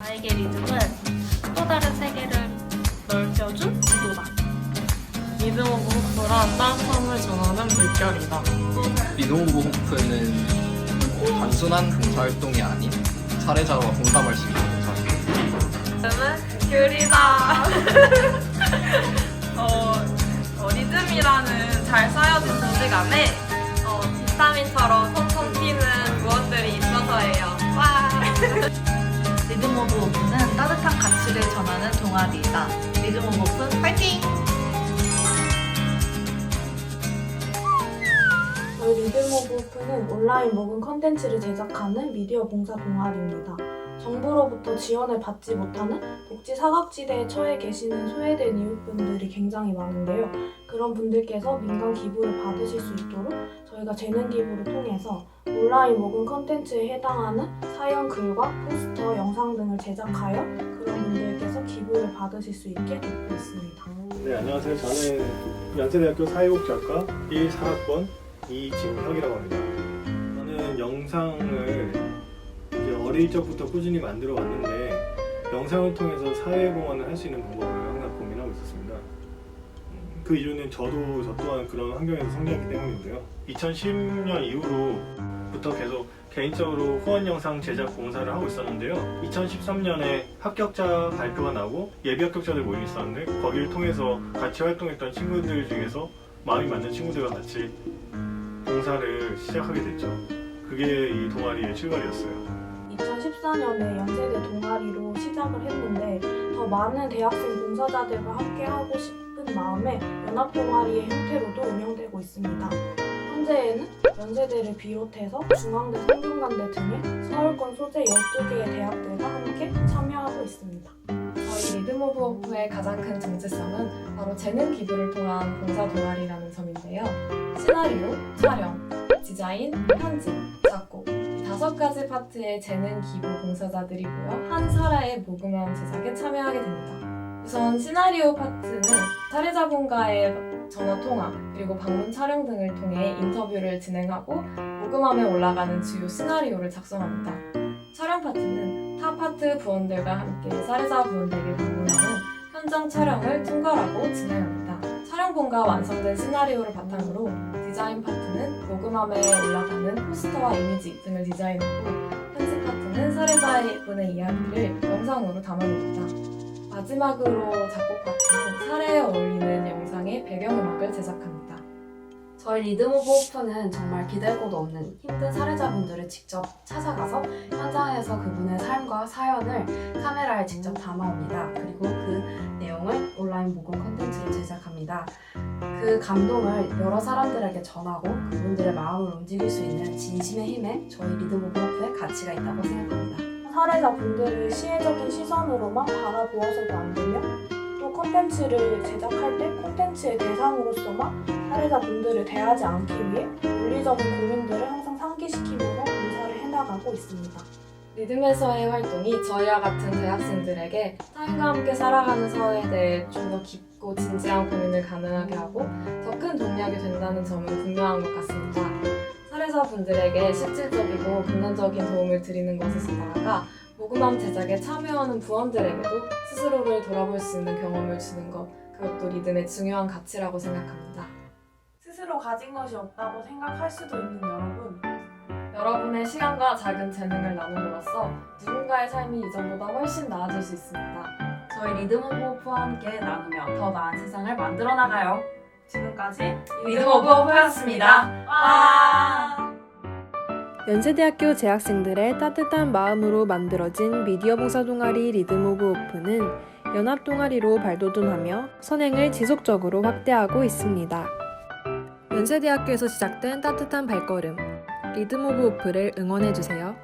나에게 리듬은 또 다른 세계를 넓혀준 지도다. 리듬 오브 호프란 따뜻함을 전하는 물결이다. 리노브 호프는 단순한 봉사활동이 아닌 사례자와 공감할 수 있는 봉사입니다. 저는 귤이다. 어, 어, 리듬이라는 잘 쌓여진 조직 안에 어, 비타민처럼 통 하는. 리듬 오브 오 오프는 온라인 모금 컨텐츠를 제작하는 미디어 봉사 동아리입니다. 정부로부터 지원을 받지 못하는 복지 사각지대에 처해 계시는 소외된 이웃분들이 굉장히 많은데요. 그런 분들께서 민간 기부를 받으실 수 있도록 저희가 재능 기부를 통해서 온라인 모금 컨텐츠에 해당하는 사연 글과 포스터, 영상 등을 제작하여 그런 분들께서 기부를 받으실 수 있게 돕고 있습니다. 네, 안녕하세요. 저는 연세대학교 사회복지학과 1, 4학번 이진혁이라고 합니다. 저는 영상을 이제 어릴 적부터 꾸준히 만들어 왔는데 영상을 통해서 사회공헌을 할 수 있는 방법을 항상 고민하고 있었습니다. 음, 그 이유는 저도 저 또한 그런 환경에서 성장했기 때문인데요. 2010년 이후로부터 계속 개인적으로 후원 영상 제작 봉사를 하고 있었는데요. 2013년에 합격자 발표가 나고 예비 합격자들 모임이 있었는데 거기를 통해서 같이 활동했던 친구들 중에서 마음이 맞는 친구들과 같이 봉사를 시작하게 됐죠. 그게 이 동아리의 출발이었어요. 2014년에 연세대 동아리로 시작을 했는데 더 많은 대학생 봉사자들과 함께하고 싶은 마음에 연합 동아리의 형태로도 운영되고 있습니다. 현재에는 연세대를 비롯해서 중앙대, 성균관대 등의 서울권 소재 12개의 대학들과 함께 참여하고 있습니다. 오브 오프의 가장 큰 정체성은 바로 재능 기부를 통한 봉사 동아리라는 점인데요. 시나리오, 촬영, 디자인, 편집, 작곡 이 다섯 가지 파트의 재능 기부 봉사자들이고요. 한 사례의 모금함 제작에 참여하게 됩니다. 우선 시나리오 파트는 사례자분과의 전화 통화 그리고 방문 촬영 등을 통해 인터뷰를 진행하고 모금함에 올라가는 주요 시나리오를 작성합니다. 촬영 파트는 타 파트 부원들과 함께 사례자 부원들에게 방문하는 현장 촬영을 총괄하고 진행합니다. 촬영본과 완성된 시나리오를 바탕으로 디자인 파트는 녹음함에 올라가는 포스터와 이미지 등을 디자인하고 편집 파트는 사례자분의 이야기를 영상으로 담아냅니다. 마지막으로 작곡 파트는 사례에 어울리는 영상의 배경음악을 제작합니다. 저희 리듬 오브 오프는 정말 기댈 곳 없는 힘든 사례자분들을 직접 찾아가서 현장에서 그분의 삶과 사연을 카메라에 직접 담아옵니다. 그리고 그 내용을 온라인 모금 컨텐츠로 제작합니다. 그 감동을 여러 사람들에게 전하고 그분들의 마음을 움직일 수 있는 진심의 힘에 저희 리듬 오브 오프의 가치가 있다고 생각합니다. 사례자 분들을 시혜적인 시선으로만 바라보아서도 안 되며 또 콘텐츠를 제작할 때 콘텐츠의 대상으로서만 사례자분들을 대하지 않기 위해 윤리적인 고민들을 항상 상기시키면서 봉사를 해나가고 있습니다. 리듬에서의 활동이 저희와 같은 대학생들에게 타인과 함께 살아가는 사회에 대해 좀 더 깊고 진지한 고민을 가능하게 하고 더 큰 동력이 된다는 점은 분명한 것 같습니다. 사례자분들에게 실질적이고 긍정적인 도움을 드리는 것에서 나아가 모금함 제작에 참여하는 부원들에게도 스스로를 돌아볼 수 있는 경험을 주는 것 그것도 리듬의 중요한 가치라고 생각합니다. 스스로 가진 것이 없다고 생각할 수도 있는 여러분 여러분의 시간과 작은 재능을 나눔으로써 누군가의 삶이 이전보다 훨씬 나아질 수 있습니다. 저희 리듬 오브 오프와 함께 나누며 더 나은 세상을 만들어 나가요. 지금까지 리듬 오브 오프였습니다. 와! 연세대학교 재학생들의 따뜻한 마음으로 만들어진 미디어 봉사 동아리 리듬 오브 오프는 연합 동아리로 발돋움하며 선행을 지속적으로 확대하고 있습니다. 연세대학교에서 시작된 따뜻한 발걸음 리듬 오브 오프를 응원해 주세요.